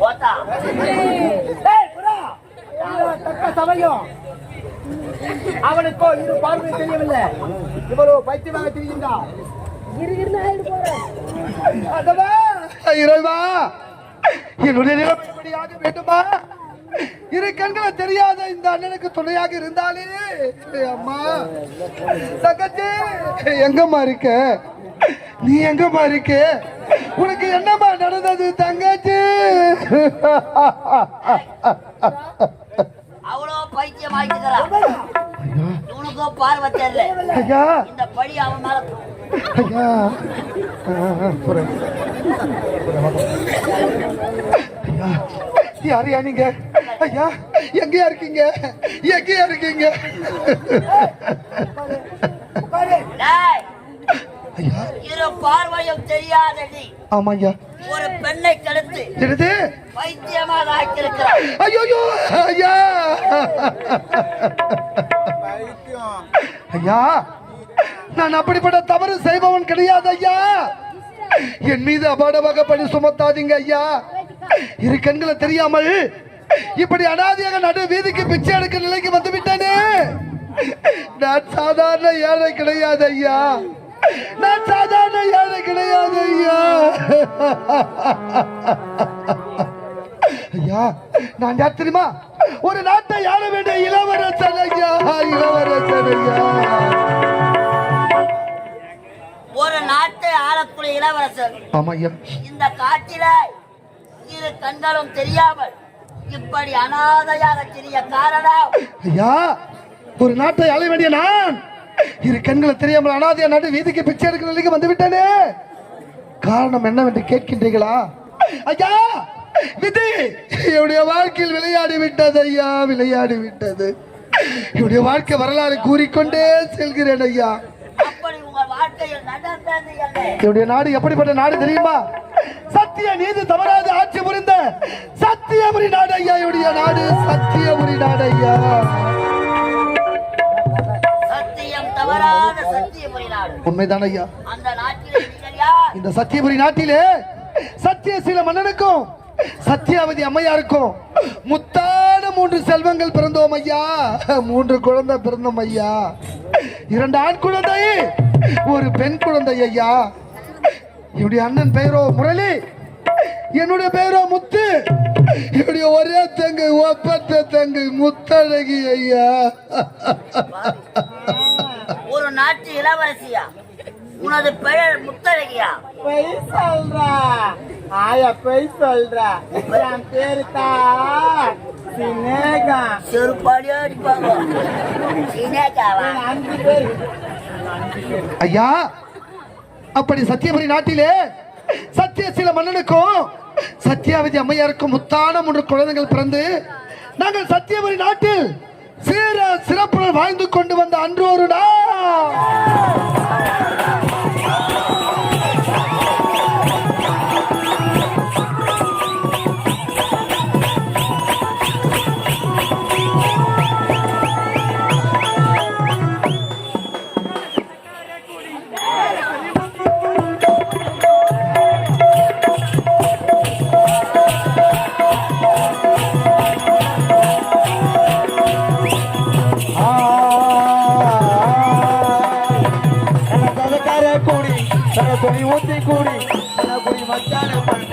Kota சமயம். அவனுக்கோ இரு பார்வை தெரியவில்லை. இவரோ பைத்தியமாக அல்லவா இறைவா என்னுடைய நிலைமை இப்படியாக வேண்டுமா? இரு கண்களை தெரியாத இந்த அண்ணனுக்கு துணையாக இருந்தாலே அம்மா தங்கச்சி எங்கம்மா இருக்க? நீ எங்கம்மா இருக்க? உனக்கு என்னம்மா நடந்தது தங்கச்சி? அவ்வளோ பைத்தியம் ஆயிட்டுக்கிறா இவனுக்கோ பார்வை தெரியல. ஐயா. இந்த படி அவன் மேல ஐயா. யாரையா நீங்க? ஐயா எங்கயா இருக்கீங்க? எங்கயா இருக்கீங்க? இரு பார்வையும் தெரியாத நீ ஆமா ஐயா ஒரு பெண்ணை கெடுத்து பைத்தியமாக ஆக்கியிருக்கிறாய் ஐயோ ஐயா. ஐயா நான் அப்படிப்பட்ட தவறு செய்பவன் கிடையாது ஐயா. என் மீது அபாடமாக பணி சுமத்தாதீங்க ஐயா. இரு கண்களை தெரியாமல் இப்படி அனாதையாக நடு வீதிக்கு பிச்சை எடுக்க நிலைக்கு வந்து விட்டேனே நான் சாதாரண ஏழை கிடையாது ஐயா. நான் சாதாரண ஏழை கிடையாது ஐயா. ஐயா நான் யார் தெரியுமா? ஒரு நாட்டை ஆள வேண்டிய இளவரசன் ஐயா இளவரசன் ஐயா. ஒரு நாட்டை ஆளக்கூடிய இளவரசர் ஆமா ஐயா இந்த காட்டில இரு கண்களும் தெரியாமல் இப்படி அனாதையாக தெரிய காரணம்? ஐயா ஒரு நாட்டை ஆள வேண்டிய நான். இரு கண்களை தெரியாமல் அனாதையா நாட்டு வீதிக்கு பிச்சை எடுக்கிற நிலைக்கு வந்து விட்டேனே. காரணம் என்னவென்று கேட்கின்றீர்களா? ஐயா விதி என்னுடைய வாழ்க்கையில் விளையாடி விட்டது ஐயா விளையாடி விட்டது. என்னுடைய வாழ்க்கை வரலாறு கூறிக்கொண்டே செல்கிறேன் ஐயா. என்னுடைய நாடு எப்படிப்பட்ட நாடு தெரியுமா? சத்திய நீதி தவறாது ஆட்சி புரிந்த சத்தியபுரி நாடு ஐயா. என்னுடைய நாடு சத்தியபுரி நாடு ஐயா. சத்தியபுரி நாடு. உண்மைதான் ஐயா. அந்த நாட்டில் இந்த சத்தியபுரி நாட்டிலே சத்தியசீல மன்னனுக்கும் சத்தியாவதி அம்மையாருக்கும் முத்தான மூன்று செல்வங்கள் பிறந்தோம் ஐயா. மூன்று குழந்தை பிறந்தோம் ஐயா. இரண்டு ஆண் குழந்தை ஒரு பெண் குழந்தை ஐயா. என்னுடைய அண்ணன் பெயரோ முரளி என்னுடைய பெயரோ முத்து என்னுடைய ஒரே தங்கை ஒப்பற்ற தங்கை முத்தழகி ஐயா. ஒரு நாட்டு இளவரசியா? உனது பெயர் முத்தழகியா? பொய் சொல்றா. ஆயா பொய் சொல்றா. என் பேரு தான் சினேகா. செருப்பாடியோ அடிப்பாங்க. சினேகாவா? அஞ்சு பேர். ஐயா அப்படி சத்தியபுரி நாட்டிலே சத்தியசீல மன்னனுக்கும் சத்தியாவதி அம்மையாருக்கும் முத்தான மூன்று குழந்தைகள் பிறந்து நாங்கள் சத்தியபுரி நாட்டில் சீர சிறப்புடன் வாழ்ந்து கொண்டு வந்த அன்று ஒரு நாள் கூடி. கூடி மச்சான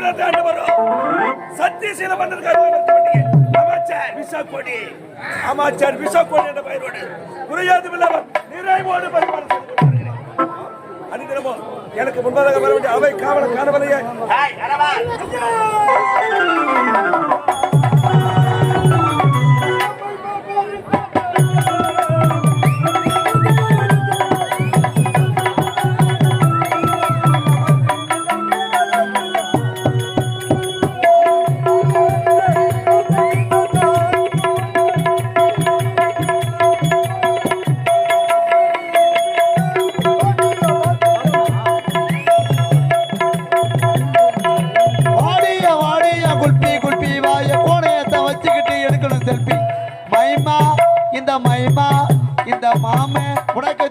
சத்தியபுரத்தை ஆண்டு வரும். சத்தியசீல மன்னர்கள் அமைச்சர் விஷக்கொடி அமைச்சர் விஷக்கொடி என்ற பெயரோடு இல்லாமல் நிறைவோடு. அனுதினமும் எனக்கு முன்பதாக வர வேண்டிய அவை காவல காணவலையே இந்த மைமா இந்த மாமே உனக்கு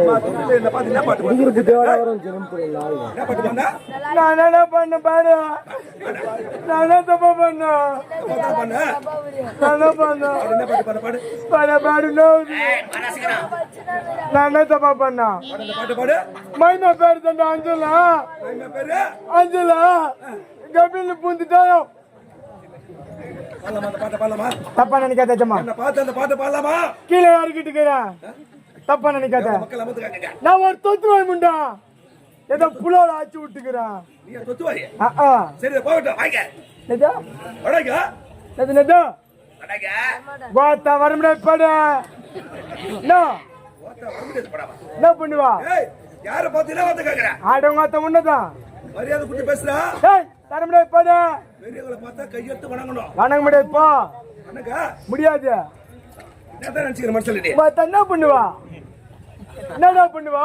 பாடு, இந்த பாட்டு பாடு. மைமா பேரு? தண்ட? அஞ்சலா? கபில் பூந்துட்டாயோ தப்பா நினைக்காத ஜம்மா என்ன பார்த்து அந்த பாட்டை பாடலாமா? கீழே இருக்கிறேன் தப்பா நினைக்காத. நான் ஒரு தொத்து வாய்முண்டா ஏதோ புலோட ஆச்சு விட்டுக்கிறேன் சரி போகட்டும், வடங்க. கோத்தா வரமுடிய பட. என்ன பண்ணுவா. யாரை பார்த்து என்ன வார்த்தை கேட்கிற? ஆடவங்க உன்னதான். மரியாதை கொடுத்து பேசுறா? ஏய் தர முடியாது பட பெரியவங்களை பார்த்தா கையெடுத்து வணங்கணும். வணங்க முடியாது போ வணங்க. முடியாது என்னதான் நினைச்சுக்கிற மனசுல நீ? கோத்தா என்ன பண்ணுவா என்னடா பண்ணுவா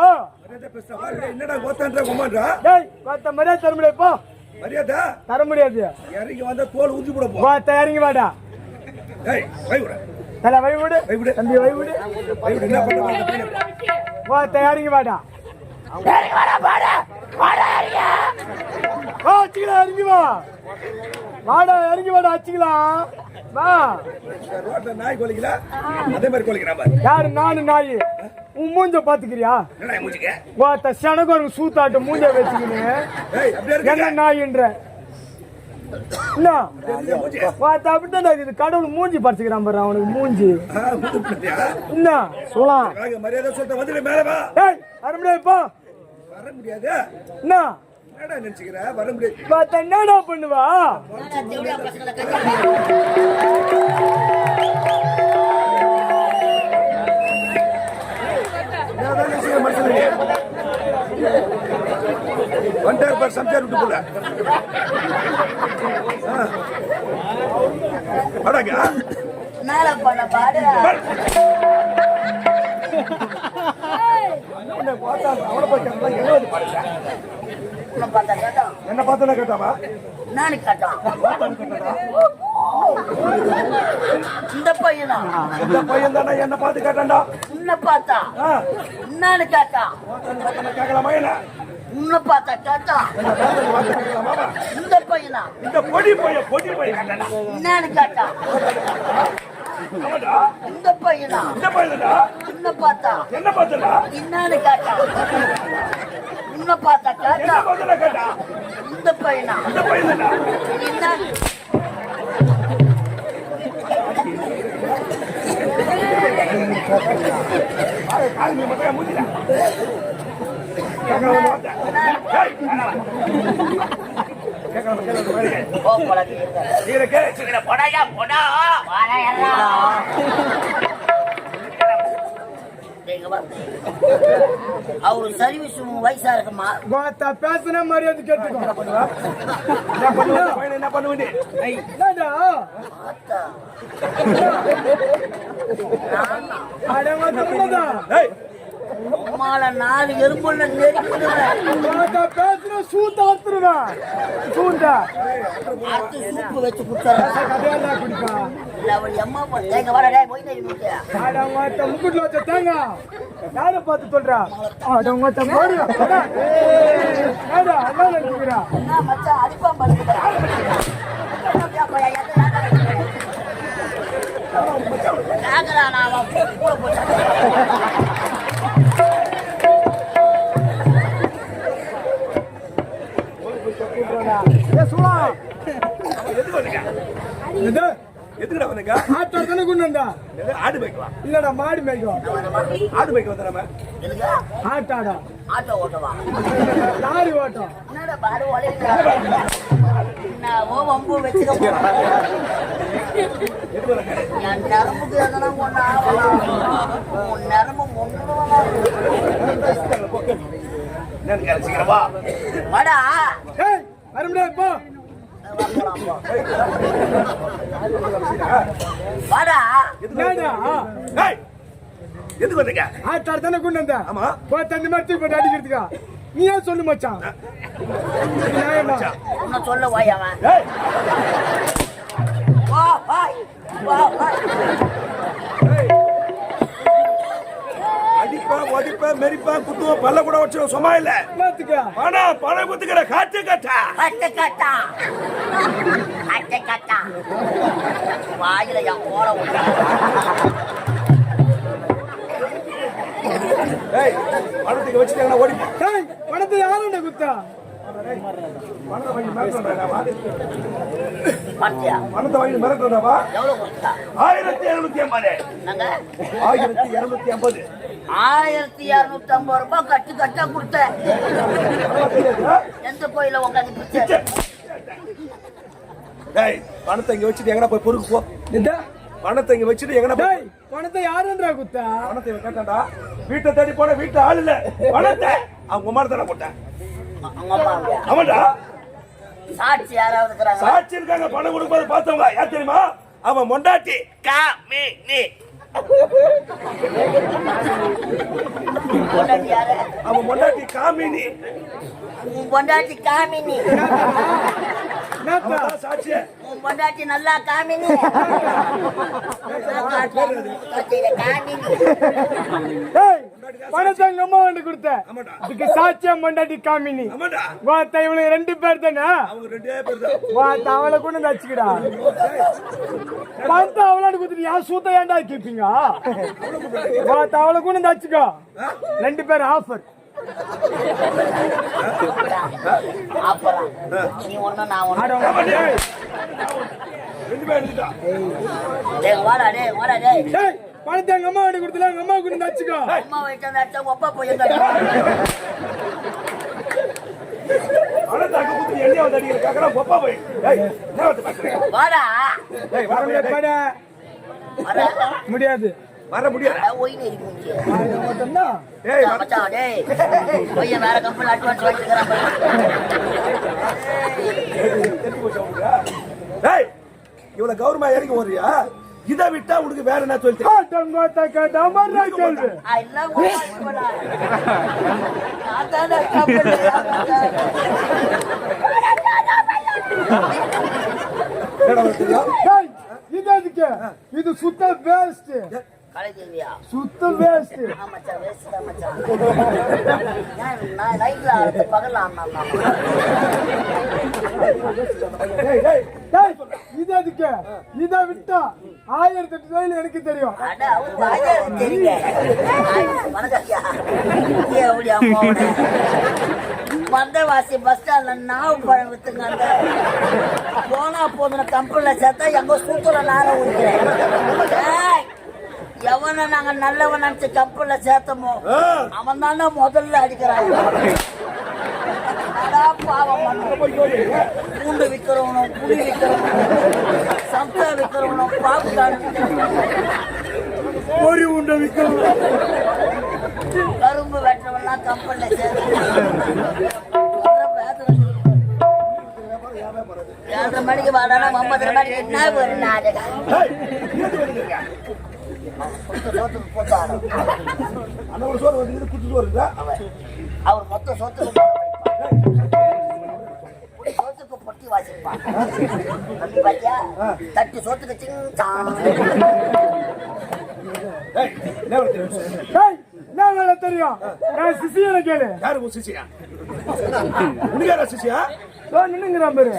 என்னடா ஓத்தான்ற உமான்றா? ஏய் கோத்தா மரியாதை தர முடியாது போ மரியாதை? தர முடியாது இறங்கி வந்தா தோல் உரிஞ்சு போட போ. கோத்தா இறங்கி வாடா ஏய், வை விடு. தல வை விடு வை விடு. தம்பி வை விடு வை விடு, என்ன பண்ண போற? பையனை பாரு. கோத்தா இறங்கி வாடா வா அச்சிக்கலாம் இறங்கி வா. வாடா இறங்கி வாடா அச்சிக்கலாம் வா. நாய் கொலைக்கல அதே மாதிரி கொலைக்கிறான் யாரு? நானு நாய். உன் மூஞ்ச பாத்துக்கிறியா? வாத்த சனகோரம் சூத்தாட்டு மூஞ்ச அப்படியே என்ன நாயின்ற? என்ன? வாத்த அப்படித்தான் இருக்குது கடவுள் மூஞ்சி பறிச்சுக்கிறான் பாரு அவனுக்கு மூஞ்சி? என்ன? சொல்லலாம் மரியாதை சொல்லிட்டு வந்துடு மேல வா. ஏய் வர முடியாது போ. வர முடியாது. என்ன? என்னடா நினைச்சுக்கிற? வர முடியாது. வாத்த என்னடா பண்ணுவா? வந்துட்டாரு பாரு சம்சார் விட்டு போல அடாங்க மேல பண்ண பாடு உன்னை பார்த்தா கேட்டோம் என்ன பார்த்தா கேட்டாவா? நானு கேட்டோம் இந்த பையனா? இந்த பையன் தானே என்ன பார்த்து கேட்டான்டா. உன்னை பார்த்தா? என்னன்னு கேட்டான் கேட்கலாமா என்ன? உன்னை பார்த்தா கேட்டான் கேட்கலாமா? இந்த பையனா? இந்த பொடி பையன் பொடி பையன். கேட்டானா? என்னன்னு கேட்டான் இந்த பையனா இந்த பையன்டா உன்னை பார்த்தா என்ன பார்த்தா என்னன்னு கேட்டான் உன்னை பார்த்தா என்ன கேட்டான் பார்த்தா கேட்டா இந்த பையனா இந்த பையன்டா என்ன கால் நீ மட்டும் மூஞ்சில அவரு சர்வீஸ் வயசா இருக்குமா பேசுன மரியாதை கேட்டுக்கோ என்ன பண்ணுவ பையன் என்ன பண்ணுவேன் உம்மால நாலு எறும்புல நெருக்கிடுவேன் கோத்தா பேசுன சூத்த ஆத்துருவேன் சூந்த அடுத்து சூப்பு வச்சு குடுத்துறேன் கதையா குடிப்பா. இல்ல அவர் எம்மா பண்ண எங்க வர டேய் போய் தெரியும் அடங்க முக்குட்ல வச்ச தேங்காய் யாரை பார்த்து சொல்றா? அடங்க மோடி ஏடா என்ன நினைக்கிறா என்ன மச்சான் அடிப்பான் பண்ணுங்க நான் கூட ஆடு மேய்க்கலாம் இல்லடா மாடி மேய்க்கும் ஆடு மேய்க்க வந்தா நம்ம ஆட்டாடா. Auto Ottawa? லாரி ஓட்டம் சீக்கிரம் வாடா. ஏய் வரமுடியாது போ. வாடா. எதுக்கு வந்தீங்க? ஆட்டாட தானே கொண்டு வந்தா? ஆமா. போ தண்ணி மாதிரி போட்டு அடிக்கிறதுக்கா? நீ ஏன் சொல்லு மச்சான்? சொல்ல வாய் அவன். ஏய்! வா வாய் வா வாய் அடிப்பேன் ஒடிப்பேன் மெரிப்பேன் குத்துவேன் பல்ல கூட வச்சிருவோம் சும்மா இல்ல. பணம் பணம் குத்துக்கிற காட்டு கட்டா. அட்டை கட்டா. அட்டை கட்டா வாயில என் ஏய் பணத்துக்கு வச்சுட்டு ஓடிப்போம் ஏய் பணத்தை யாருண்ட குத்தா? பணத்தை வாங்கி மிரட்டுறாவா பாத்தியா பணத்தை வாங்கி மிரட்டுறாவா எவ்வளவு கொடுத்தா? ஆயிரத்தி ஐம்பது. நாங்க ஆயிரத்தி இருநூத்தி ஐம்பது. ஆயிரத்தி இருநூத்தி ஐம்பது ரூபாய் கட்டு கட்டா கொடுத்தேன். எந்த கோயில உட்காந்து டேய் பணத்தை இங்க வச்சுட்டு எங்கடா போய் பொறுக்கு போ. இந்த பணத்தை இங்க வச்சுட்டு எங்கடா போய் டேய் பணத்தை யாருன்றா குத்தா? பணத்தை இவன் கேட்டான்டா. வீட்டை தேடி போன வீட்டு ஆள் இல்ல. பணத்தை? அவங்க உமார தானே போட்டேன். அவங்க அம்மா இல்லையா? அவன்டா. சாட்சி யாராவது இருக்கிறாங்க சாட்சி இருக்காங்க பணம் கொடுப்பது பார்த்தவங்க யார் தெரியுமா? அவன் மொண்டாட்டி. கா மீ நீ. அவன் மொண்டாட்டி காமினி உன் பொண்டாட்டி காமினி சாட்சிய உன் பொண்டாட்டி நல்லா காமினி காமினி பணத்தை எங்க அம்மா வந்து கொடுத்த. ஆமாடா. இதுக்கு சாட்சியம் மண்டாட்டி காமினி. ஆமாடா. வாத்த இவனுக்கு ரெண்டு பேர் தானே? அவங்க ரெண்டே பேர் தான். வாத்த அவளை கொண்டு வந்து வச்சுக்கடா. பணத்தை அவளோட கொடுத்துட்டு யார் சூத்த ஏன்டா கேப்பீங்க? வாத்த அவளை கொண்டு வந்து வச்சுக்கோ. ரெண்டு பேர் ஆஃபர் நீ ஒண்ணு நான் ஒண்ணு. ரெண்டு பேர் எடுத்துட்டா. டேய் வாடா டேய் வாடா டேய். டேய் பணத்தை எங்க அம்மா வந்து கொடுத்துல எங்க அம்மா கொண்டு வந்து வச்சுக்கோ அம்மா வயிற்று வச்சா ஒப்பா போய் முடியாது பட வாடா முடியாது வர முடியாது வேற கம்பெனி அட்வான்ஸ். ஏய் இவ்வளவு கௌரவமா இறங்கி ஓடுறியா இதை விட்டா உனக்கு வேற என்ன சொல்லி இது சுத்த வேஸ்ட் கலைதேவியா சுத்த வேஸ்ட் மச்சான் வேஸ்ட் தான் மச்சான். நான் நைட்ல அடுத்து பகல்ல டேய் இது எதுக்கு? இதை விட்டா ஆயிரத்தி எட்டு ரூபாயில எனக்கு தெரியும். தெரியுங்க. வந்தவாசி பஸ் ஸ்டாண்ட்ல நாவு பழம் வித்துங்க அந்த. போனா போதுன கம்பெனில சேர்த்தா எங்க சூத்துல நார ஊத்துறேன் எவனை நாங்க நல்லவன் நினைச்சு கம்பெனில சேர்த்தமோ அவன் தானே முதல்ல அடிக்கிறான். அடா பாவம். பூண்டு விக்கிறவனும் புளி விக்கிறவனும் சம்சா விக்கிறவனும் பாப்கார்ன் ஒரு உண்டை விற்கணும் கம்பெனில சேர்த்து. ஏழரை மணிக்கு வாடனா ஒன்பதரை மணிக்கு என்ன ஒரு நாடகம்? ஒரு சோறு வந்து குத்து சோறு அவர் மொத்த சொத்துக்கு பொட்டி வாசிப்பான் தட்டு சோத்துக்கு சிங்கான் என்ன தெரியும்? நான் சிசியனை கேளு யாரு உன் உனக்கு யாரா நின்னுங்கிறான் பாரு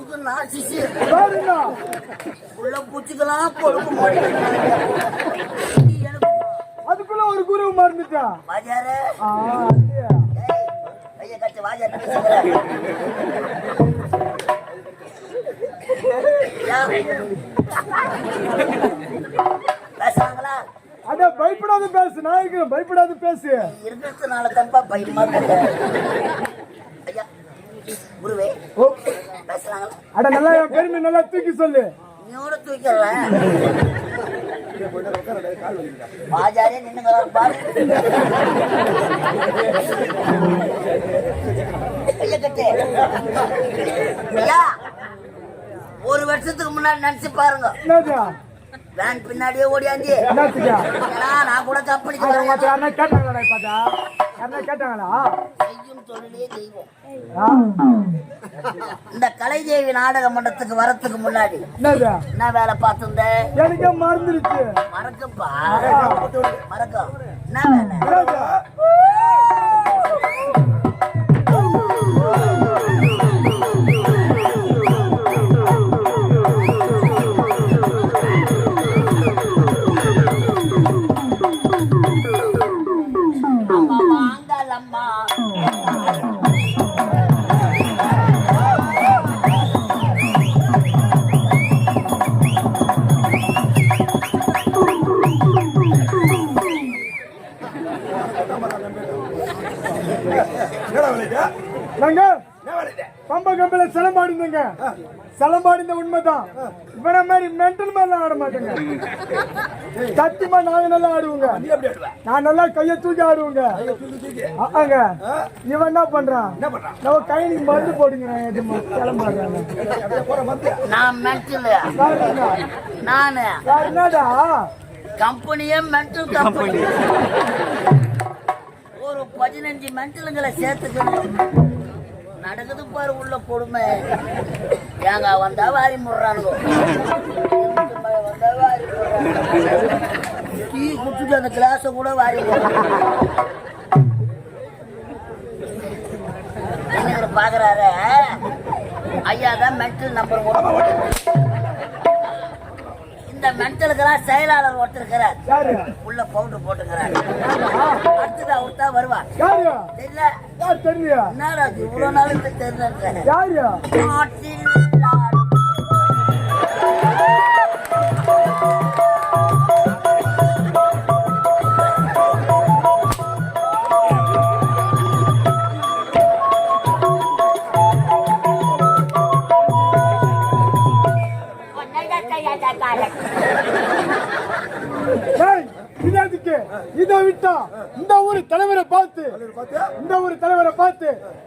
உனக்கு நான் சிசி? உள்ள பூச்சிக்கெல்லாம் கொடுக்க மாட்டேன் அதுக்குள்ள ஒரு குரு மறந்துட்டா? வாஜாரு? கைய கட்டு வாஜாரு பேசுறாங்களா? அட பயப்படாத பேசு. நான் இருக்கிறேன். பயப்படாத பேசு. இருக்கிறதுனால தப்பா பயமா. ஐயா குருவே. பேசுறாங்களா அட நல்லா என் பெருமை நல்லா தூக்கி சொல்லு. நீயோட நின்னுங்க பாரு. ஐயா ஒரு வருஷத்துக்கு முன்னாடி நினைச்சு பாருங்க. வேன் பின்னாடியே ஓடியாந்து. நான் கூட கம்பெனிக்கு யாருன்னா கேட்டாங்களா? செய்யும் தொழிலே தெய்வம். ஆ, இந்த கலைதேவி நாடக மன்றத்துக்கு வரத்துக்கு முன்னாடி என்ன வேலை பார்த்திருந்தேன் எனக்கே மறந்துருச்சு. மறக்கப்பா மறக்கம். என்ன வேலை? சிலம்பாடிந்தங்க சிலம்பாடிந்த உண்மைதான். இவன மாதிரி மென்டல் மாதிரிலாம் ஆட மாட்டேங்க. சத்தியமா நாங்க நல்லா ஆடுவோங்க? நான் நல்லா கைய தூக்கி ஆடுவோங்க. கையை தூக்கி தூக்கி. ஆங்க? இவன் என்ன பண்றான்? நம்ம கைக்கு மருந்து போடுங்க கிளம்பாடுறாங்க அப்படியே போற மத்திய. நான். மென்டல் நானு என்னடா? கம்பெனியே மென்டல் கம்பெனி. ஒரு பதினஞ்சு மென்டலுங்களை சேர்த்துக்கணும். நடக்குது பாரு உள்ள கொடுமை. ஏங்க வந்தா வாரி முடுறானுங்க. வந்தா வாரி டீ குடிச்சிட்டு அந்த கிளாஸை கூட வாரி முடுறானுங்க. என்ன பாக்குறாரு? ஐயா தான் மென்டல் நம்பர் ஒன்று இந்த மென்டலுக்கெல்லாம் செயலாளர் ஒருத்தர் இருக்கிறார். யாரு? உள்ள பவுடர் போட்டுக்கிறார். அடுத்தது அவர் தான் வருவார் தெரியல? இது? இவ்வளவு நாளுக்கு தெரியல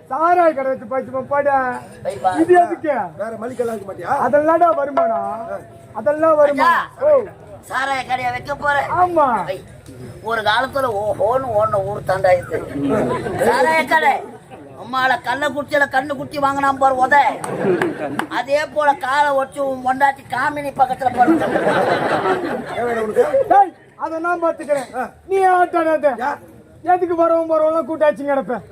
சாராய கடை வச்சு பச்சு பாட. இது எதுக்கு? வேற மளிகைலாம் வைக்க மாட்டியா? அதெல்லாம்டா வருமானம். அதெல்லாம் வருமானம் ஓ. சாராய கடையை வைக்க போறேன். ஆமா. ஒரு காலத்துல ஓஹோன்னு ஓடின ஊர் தாண்டா இது. சாராய கடை. அம்மால கண்ண குச்சியில கண்ணு குட்டி வாங்கினான் பாரு உத. அதே போல காலை வச்சு உன் பொண்டாட்டி காமினி பக்கத்துல போட்டு ஏன் வேணும் உனக்கு? டேய் அத நான் பாத்துக்கிறேன். நீ ஆட்டாடாத எதுக்கு வரவும் போறவங்க கூட்டாச்சு கிடப்பேன்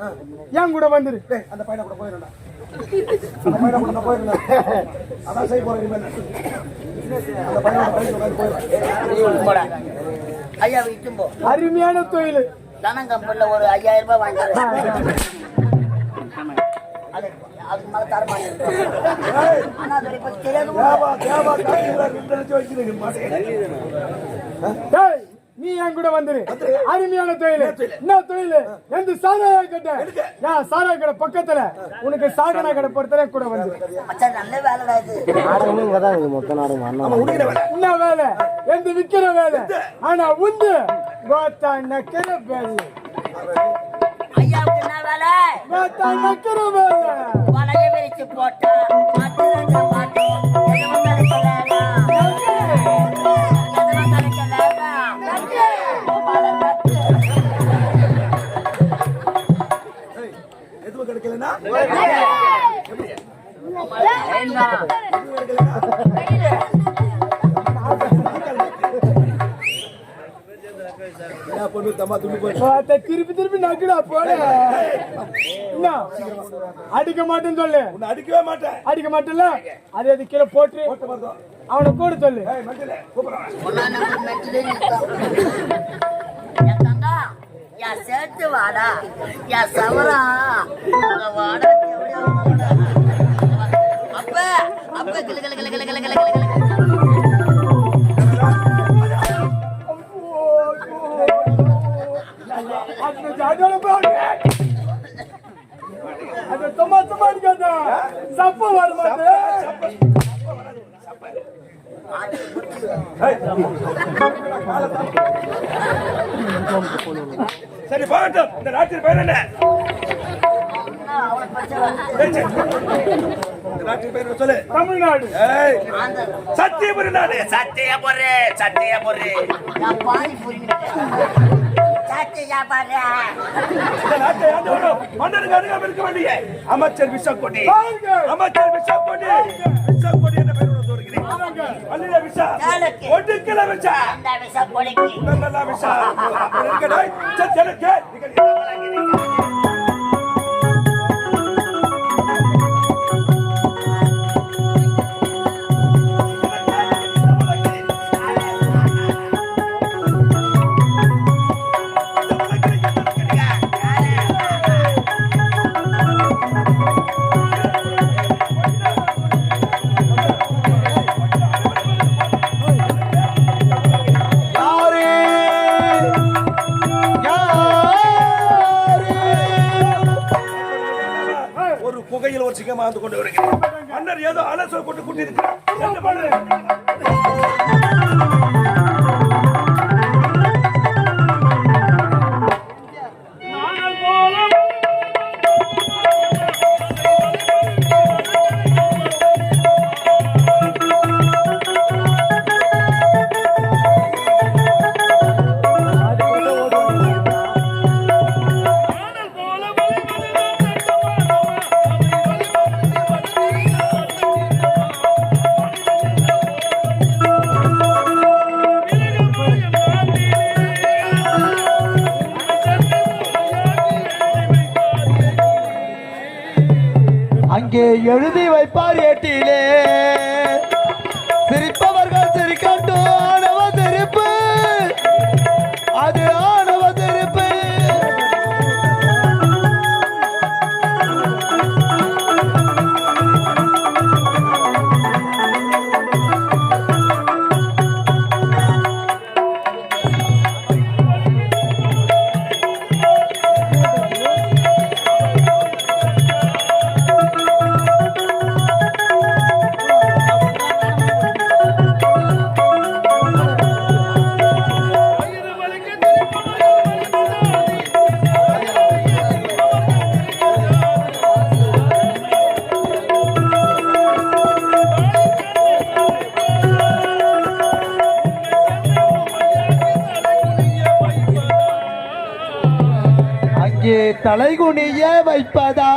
என் கூட வந்துரு டேய், அந்த பையனை கூட போயிடும்டா. அந்த பையனை கூட போயிடுறேன். அதான் செய்ய போறேன். அந்த பையனோட பையன் போயிடுவேன். ஐயா அருமையான தொழில் தனம் கம்பெனில ஒரு ஐயாயிரம் ரூபாய் வாங்கிக்கிறேன் அது அதுக்கு மேல தர மாட்டேன் ஆனா அதை பத்தி தெரியாது நீ என் கூட வந்துரு. அருமையான தொழில். என்ன தொழில்? எந்த சாராய கடை ஏன் சாராய கடை பக்கத்துல உனக்கு சாகனா கடை பொறுத்தவரை கூட வந்து மச்சான் நல்ல வேலைடா இது. நாடகமும் இங்கே தான் இருக்குது மொத்த நாடகம் அண்ணா. உடுக்கிற வேலை. என்ன வேலை? எந்த விக்கிற வேலை. ஆனா உந்து கோத்தா நக்கிற வேலை ஐயாவுக்கு என்ன வேலை? கோத்தா நக்கிற வேலை வலைய விரிச்சு போட்டா மாட்டு. ரெண்டு கோத்தா திருப்பி திருப்பி நக்குடா போல என்ன? அடிக்க மாட்டேன்னு சொல்லு. அடிக்கவே மாட்டேன். அடிக்க மாட்டேன்ல அது அது கீழே போட்டு? அவனை கூட சொல்லு. யா சேர்த்து வாடா. யா சவரா. அப்ப அப்ப கிளு கிளு சப்ப. சரி பாட்டம் இந்த நாட்டில் பேர் என்ன? சொல்லு? தமிழ்நாடு. சத்தியபுரி நாடு சத்தியபுரி சத்தியபுரி. மன்னருக்கு அருகாமல் இருக்க வேண்டிய அமைச்சர் விஷக்கொடி அமைச்சர் விஷக்கொடி விஷக்கொடி அல்லில விஷா? ஒடுக்கல விஷா அந்த விஷ கொலைக்கு நல்ல விஷா அப்படி இருக்கடா சரி. மன்னர் ஏதோ அலசல் கொண்டு கூட்டியிருக்கிறார். தலைகுனிய வைப்பதா?